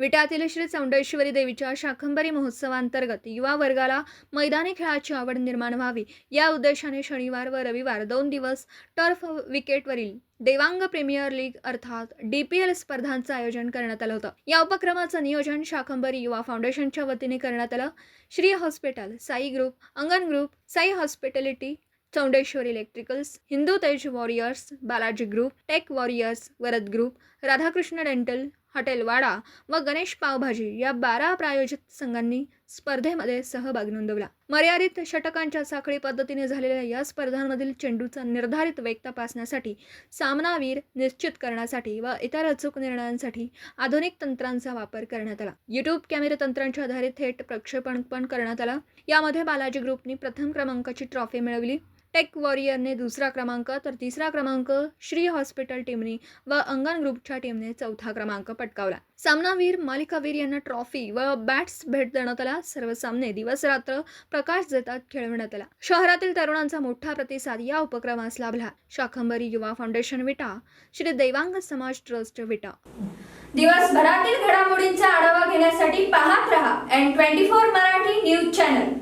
विटातील श्री चौंडेश्वरी देवीच्या शाखंबरी महोत्सवांतर्गत युवा वर्गाला मैदानी खेळाची आवड निर्माण व्हावी. या उद्देशाने शनिवार व रविवार दोन दिवस टर्फ विकेटवरील देवांग प्रीमियर लीग अर्थात डी पी एल स्पर्धांचं आयोजन करण्यात आलं होतं. या उपक्रमाचं नियोजन शाखंबरी युवा फाउंडेशनच्या वतीने करण्यात आलं. Shri hospital Sai group Angan group Sai hospitality Chaundeshwar electricals Hindu Tej warriors Balaji group tech warriors Varad group Radhakrishna dental hotel Wada व गणेश पावभाजी या बारा प्रायोजित संघांनी स्पर्धेमध्ये सहभाग नोंदवला. मर्यादित षटकांच्या साखळी पद्धतीने झालेल्या या स्पर्धांमधील चेंडूचा निर्धारित वेग तपासण्यासाठी सामनावीर निश्चित करण्यासाठी व इतर अचूक निर्णयांसाठी आधुनिक तंत्रांचा वापर करण्यात आला. युट्यूब कॅमेरा तंत्रांच्या आधारे थेट प्रक्षेपण पण करण्यात आला. यामध्ये बालाजी ग्रुपनी प्रथम क्रमांकाची ट्रॉफी मिळवली. टेक वॉरियरने दुसरा क्रमांक तर तिसरा क्रमांक श्री हॉस्पिटल टीमने व अंगण ग्रुपच्या टीमने चौथा क्रमांक पटकावला. सामनावीर मालिकावीर यांना ट्रॉफी व बॅट्स भेट देण्यात आला. सर्व सामने दिवस रात्र प्रकाश देतात खेळवण्यात आला. शहरातील तरुणांचा मोठा प्रतिसाद या उपक्रमास लाभला. शाखंबरी युवा फाउंडेशन विटा श्री देवांग समाज ट्रस्ट विटा. दिवसभरातील घडामोडींचा आढावा घेण्यासाठी पाहत रहा N twenty four Marathi news channel.